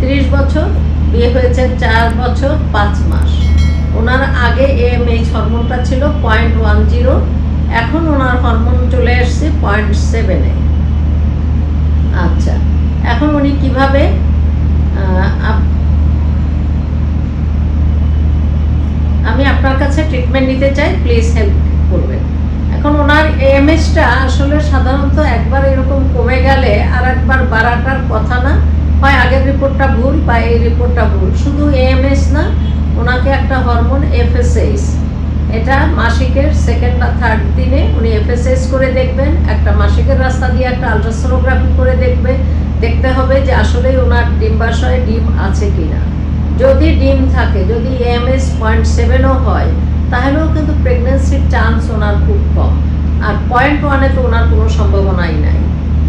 তিরিশ বছর, বিয়ে হয়েছে চার বছর পাঁচ মাস। ওনার আগে এএমএইচ হরমোনটা ছিল পয়েন্ট ওয়ান জিরো, এখন ওনার হরমোন চলে এসছে পয়েন্ট সেভেনে আচ্ছা এখন উনি কীভাবে আমি আপনার কাছে ট্রিটমেন্ট নিতে চাই প্লিজ হেল্প করবেন এখন ওনার এএমএসটা আসলে সাধারণত একবার এরকম কমে গেলে আর একবার বাড়াটার কথা না। হয় আগের রিপোর্টটা ভুল বা এই রিপোর্টটা ভুল। শুধু এএমএস না, ওনাকে একটা হরমোন এফএসএইচ এটা মাসিকের সেকেন্ড বা থার্ড দিনে উনি এফএসএস করে দেখবেন, একটা মাসিকের রাস্তা দিয়ে একটা আলট্রাসোনোগ্রাফি করে দেখবে দেখতে হবে যে আসলেই ওনার ডিম্বাশয়ে ডিম আছে কিনা। যদি ডিম থাকে, যদি এমএস পয়েন্ট সেভেনও হয়, তাহলেও কিন্তু প্রেগনেন্সির চান্স ওনার খুব কম। আর পয়েন্ট ওয়ানে তো ওনার কোনো সম্ভাবনাই নাই।